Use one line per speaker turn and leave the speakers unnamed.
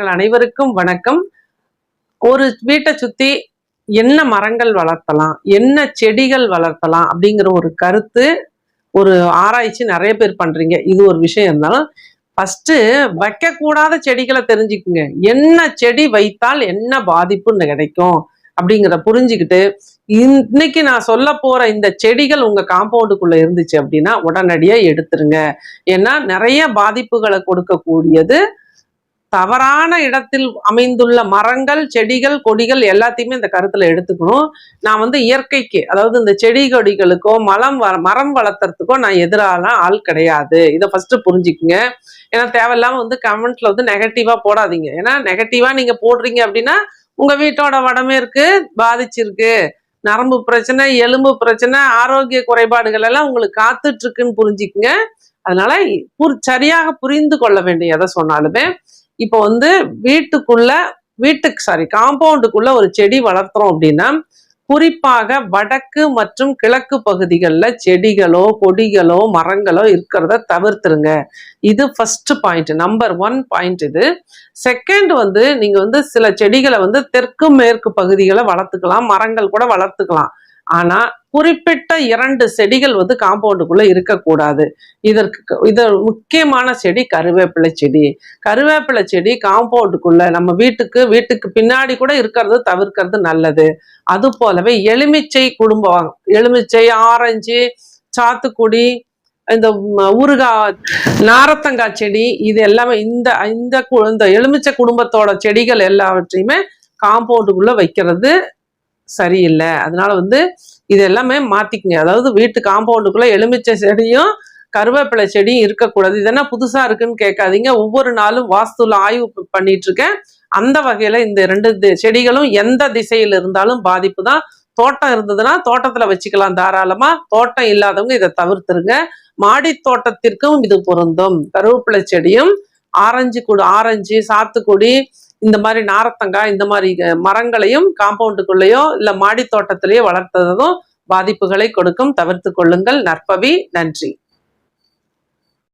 நேயர்கள் அனைவருக்கும் வணக்கம். ஒரு வீட்டை சுத்தி என்ன மரங்கள் வளர்த்தலாம் என்ன செடிகள் வளர்த்தலாம் அப்படிங்கிற ஒரு கருத்து ஒரு ஆராய்ச்சி நிறைய பேர் பண்றீங்க. இது ஒரு விஷயம் இருந்தாலும் ஃபஸ்ட்டு வைக்கக்கூடாத செடிகளை தெரிஞ்சுக்குங்க. என்ன செடி வைத்தால் என்ன பாதிப்புன்னு கிடைக்கும் அப்படிங்கிறத புரிஞ்சுக்கிட்டு இன்னைக்கு நான் சொல்ல போற இந்த செடிகள் உங்க காம்பவுண்டுக்குள்ள இருந்துச்சு அப்படின்னா உடனடியாக எடுத்துருங்க. ஏன்னா நிறைய பாதிப்புகளை கொடுக்கக்கூடியது தவறான இடத்தில் அமைந்துள்ள மரங்கள் செடிகள் கொடிகள் எல்லாத்தையுமே இந்த கருத்துல எடுத்துக்கணும். நான் வந்து இயற்கைக்கு அதாவது இந்த செடி கொடிகளுக்கோ மலம் வ- மரம் வளர்த்துறதுக்கோ நான் எதிரான ஆள் கிடையாது. இதை ஃபர்ஸ்ட் புரிஞ்சுக்குங்க. ஏன்னா தேவையில்லாம வந்து கமெண்ட்ல வந்து நெகட்டிவா போடாதீங்க. ஏன்னா நெகட்டிவா நீங்க போடுறீங்க அப்படின்னா உங்க வீட்டோட வடமேற்கு பாதிச்சிருக்கு. நரம்பு பிரச்சனை எலும்பு பிரச்சனை ஆரோக்கிய குறைபாடுகள் எல்லாம் உங்களுக்கு காத்துட்டு இருக்குன்னு புரிஞ்சுக்குங்க. அதனால புரி- சரியாக புரிந்து கொள்ள வேண்டும் எதை சொன்னாலுமே இப்போ வந்து வீட்டுக்குள்ள வீட்டுக்கு சாரி காம்பவுண்டுக்குள்ள ஒரு செடி வளர்த்துறோம் அப்படின்னா குறிப்பாக வடக்கு மற்றும் கிழக்கு பகுதிகளில் செடிகளோ கொடிகளோ மரங்களோ இருக்கிறத தவிர்த்துருங்க. இது first point number one point இது. செகண்ட் வந்து நீங்கள் வந்து சில செடிகளை வந்து தெற்கு மேற்கு பகுதிகளை வளர்த்துக்கலாம் மரங்கள் கூட வளர்த்துக்கலாம். ஆனா குறிப்பிட்ட இரண்டு செடிகள் வந்து காம்பவுண்டுக்குள்ள இருக்கக்கூடாது. இதற்கு இது முக்கியமான செடி கருவேப்பிலை செடி. கருவேப்பிலை செடி காம்பவுண்டுக்குள்ள நம்ம வீட்டுக்கு வீட்டுக்கு பின்னாடி கூட இருக்கிறது தவிர்க்கிறது நல்லது. அது போலவே எலுமிச்சை குடும்பம் எலுமிச்சை ஆரஞ்சு சாத்துக்குடி இந்த ஊறுகாய் நாரத்தங்காய் செடி இது எல்லாமே இந்த இந்த கு- இந்த எலுமிச்சை குடும்பத்தோட செடிகள் எல்லாவற்றையுமே காம்பவுண்டுக்குள்ள வைக்கிறது சரியில்லை. அதனால வந்து இது எல்லாமே மாத்திக்குங்க. அதாவது வீட்டு காம்பவுண்டுக்குள்ள எலுமிச்சை செடியும் கருவேப்பிலை செடியும் இருக்கக்கூடாது. இதெல்லாம் புதுசா இருக்குன்னு கேட்காதீங்க. ஒவ்வொரு நாளும் வாஸ்துல ஆய்வு பண்ணிட்டு இருக்கேன் அந்த வகையில இந்த ரெண்டு செடிகளும் எந்த திசையில் இருந்தாலும் பாதிப்பு தான். தோட்டம் இருந்ததுன்னா தோட்டத்துல வச்சுக்கலாம் தாராளமா. தோட்டம் இல்லாதவங்க இதை தவிர்த்துருங்க. மாடி தோட்டத்திற்கும் இது பொருந்தும். கருவேப்பிலை செடியும் ஆரஞ்சு கொடி ஆரஞ்சு சாத்துக்குடி இந்த மாதிரி நாரத்தங்காய் இந்த மாதிரி மரங்களையும் காம்பவுண்டுக்குள்ளேயோ இல்ல மாடி தோட்டத்திலேயோ வளர்த்ததும் பாதிப்புகளை கொடுக்கும். தவிர்த்து கொள்ளுங்கள். நற்பவி நன்றி.